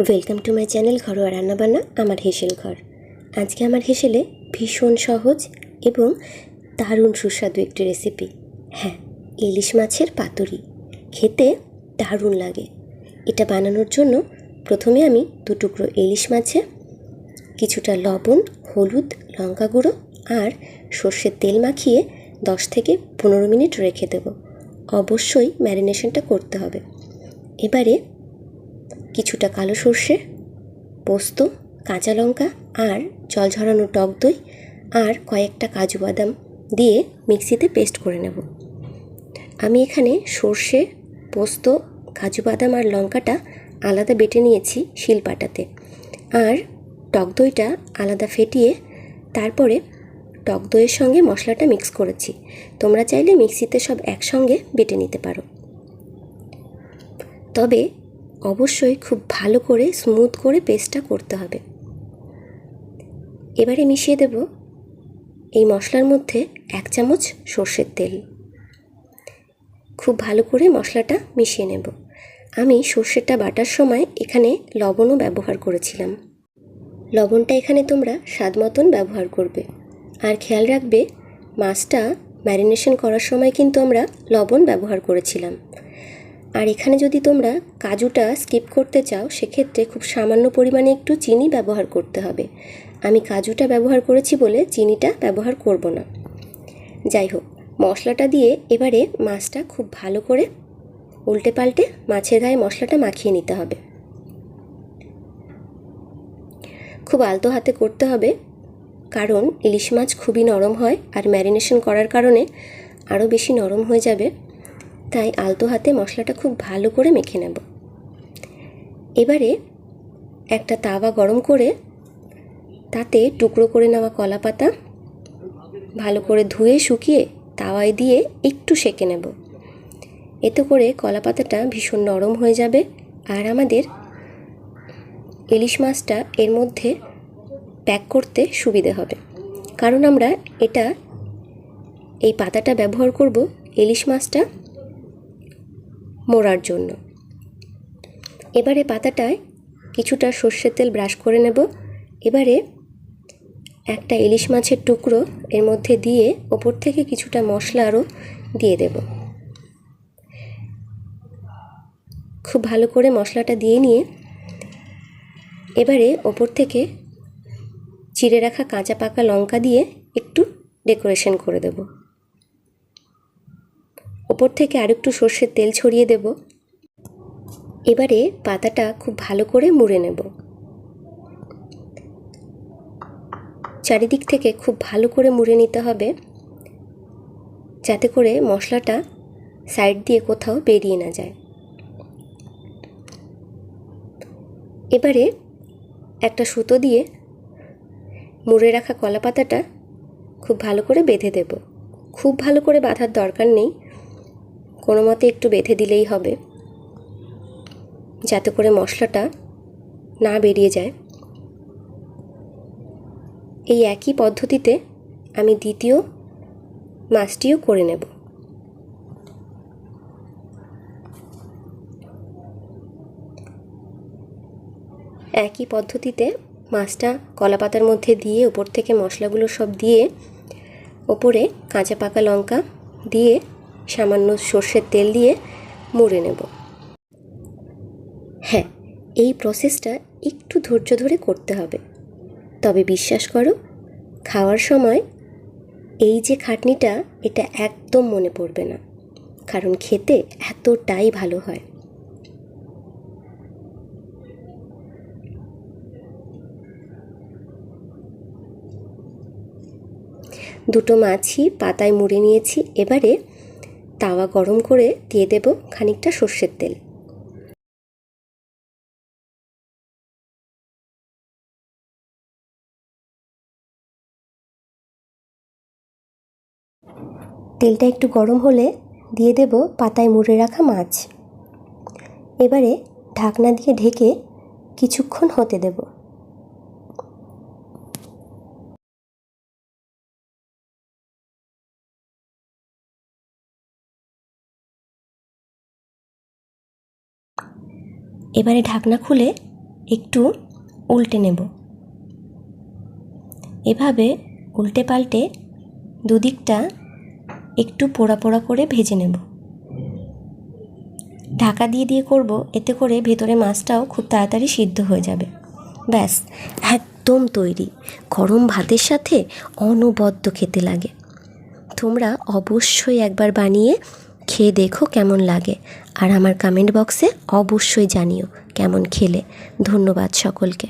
Welcome to my channel ঘরোয়া রান্নাবান্না, আমার হেসেল ঘর। আজকে আমার হেসেলে ভীষণ সহজ এবং দারুণ সুস্বাদু একটি রেসিপি হ্যাঁ ইলিশ মাছের পাতুরি। খেতে দারুণ লাগে। এটা বানানোর জন্য প্রথমে আমি দু টুকরো ইলিশ মাছে কিছুটা লবণ, হলুদ, লঙ্কা গুঁড়ো আর সর্ষের তেল মাখিয়ে দশ থেকে পনেরো মিনিট রেখে দেবো। অবশ্যই ম্যারিনেশনটা করতে হবে। এবারে কিছুটা কালো সর্ষে, পোস্ত, কাঁচা লঙ্কা আর জল ঝরানো টক দই আর কয়েকটা কাজু বাদাম দিয়ে মিক্সিতে পেস্ট করে নেব। আমি এখানে সর্ষে, পোস্ত, কাজু বাদাম আর লঙ্কাটা আলাদা বেটে নিয়েছি শিলপাটাতে। আর টক দইটা আলাদা ফেটিয়ে তারপরে টক দইয়ের সঙ্গে মশলাটা মিক্স করেছি। তোমরা চাইলে মিক্সিতে সব একসঙ্গে বেটে নিতে পারো। তবে অবশ্যই খুব ভালো করে স্মুথ করে পেস্টটা করতে হবে। এবারে মিশিয়ে দেব এই মশলার মধ্যে এক চামচ সর্ষের তেল। খুব ভালো করে মশলাটা মিশিয়ে নেব। আমি সর্ষেটা বাটার সময় এখানে লবণও ব্যবহার করেছিলাম। লবণটা এখানে তোমরা স্বাদ মতন ব্যবহার করবে। আর খেয়াল রাখবে, মাছটা ম্যারিনেশন করার সময় কিন্তু আমরা লবণ ব্যবহার করেছিলাম। আর এখানে যদি তোমরা কাজুটা স্কিপ করতে চাও, সেক্ষেত্রে খুব সামান্য পরিমাণে একটু চিনি ব্যবহার করতে হবে। আমি কাজুটা ব্যবহার করেছি বলে চিনিটা ব্যবহার করব না। যাই হোক, মশলাটা দিয়ে এবারে মাছটা খুব ভালো করে উল্টে পাল্টে মাছের গায়ে মশলাটা মাখিয়ে নিতে হবে। খুব আলতো হাতে করতে হবে। কারণ ইলিশ মাছ খুবই নরম হয় আর ম্যারিনেশন করার কারণে আরও বেশি নরম হয়ে যাবে। তাই আলতো হাতে মশলাটা খুব ভালো করে মেখে নেব। এবারে একটা তাওয়া গরম করে তাতে টুকরো করে নেওয়া কলা পাতা ভালো করে ধুয়ে শুকিয়ে তাওয়ায় দিয়ে একটু সেকে নেব। এতে করে কলা পাতাটা ভীষণ নরম হয়ে যাবে আর আমাদের ইলিশ মাছটা এর মধ্যে প্যাক করতে সুবিধে হবে। কারণ আমরা এটা, এই পাতাটা ব্যবহার করব ইলিশ মাছটা মোড়ার জন্য। এবারে পাতাটায় কিছুটা সর্ষের তেল ব্রাশ করে নেব। এবারে একটা ইলিশ মাছের টুকরো এর মধ্যে দিয়ে ওপর থেকে কিছুটা মশলা আরও দিয়ে দেব। খুব ভালো করে মশলাটা দিয়ে নিয়ে এবারে ওপর থেকে চিড়ে রাখা কাঁচা পাকা লঙ্কা দিয়ে একটু ডেকোরেশন করে দেব। ওপর থেকে আরেকটু সর্ষের তেল ছড়িয়ে দেব। এবারে পাতাটা খুব ভালো করে মুড়ে নেব। চারিদিক থেকে খুব ভালো করে মুড়ে নিতে হবে, যাতে করে মশলাটা সাইড দিয়ে কোথাও বেরিয়ে না যায়। এবারে একটা সুতো দিয়ে মুড়ে রাখা কলা পাতাটা খুব ভালো করে বেঁধে দেব। খুব ভালো করে বাঁধার দরকার নেই। কোনো মতে একটু বেঁধে দিলেই হবে। যাতে করে মশলাটা না বেরিয়ে যায়। এই একই পদ্ধতিতে আমি দ্বিতীয় মাছটিও করে নেব। একই পদ্ধতিতে মাছটা কলা পাতার মধ্যে দিয়ে ওপর থেকে মশলাগুলো সব দিয়ে ওপরে কাঁচা পাকা লঙ্কা দিয়ে সামান্য সর্ষের তেল দিয়ে মুড়ে নেব। হ্যাঁ এই প্রসেসটা একটু ধৈর্য ধরে করতে হবে। তবে বিশ্বাস করো, খাওয়ার সময় এই যে খাটনিটা, এটা একদম মনে পড়বে না। কারণ খেতে এতটাই ভালো হয়। দুটো মাছই পাতায় মুড়ে নিয়েছি। এবারে তাওয়া গরম করে দিয়ে দেব খানিকটা সর্ষের তেল। তেলটা একটু গরম হলে দিয়ে দেব পাতায় মুড়ে রাখা মাছ। এবারে ঢাকনা দিয়ে ঢেকে কিছুক্ষণ হতে দেবো। এবারে ঢাকনা খুলে একটু উল্টে নেব। এভাবে উল্টে পাল্টে দুদিকটা একটু পোড়া পোড়া করে ভেজে নেব। ঢাকা দিয়ে দিয়ে করব, এতে করে ভেতরে মাছটাও খুব তাড়াতাড়ি সিদ্ধ হয়ে যাবে। ব্যাস, একদম তৈরি। গরম ভাতের সাথে অনবদ্য খেতে লাগে। তোমরা অবশ্যই একবার বানিয়ে খেয়ে দেখো কেমন লাগে। আর আমার কমেন্ট বক্সে অবশ্যই জানিও কেমন খেলে। ধন্যবাদ সকলকে।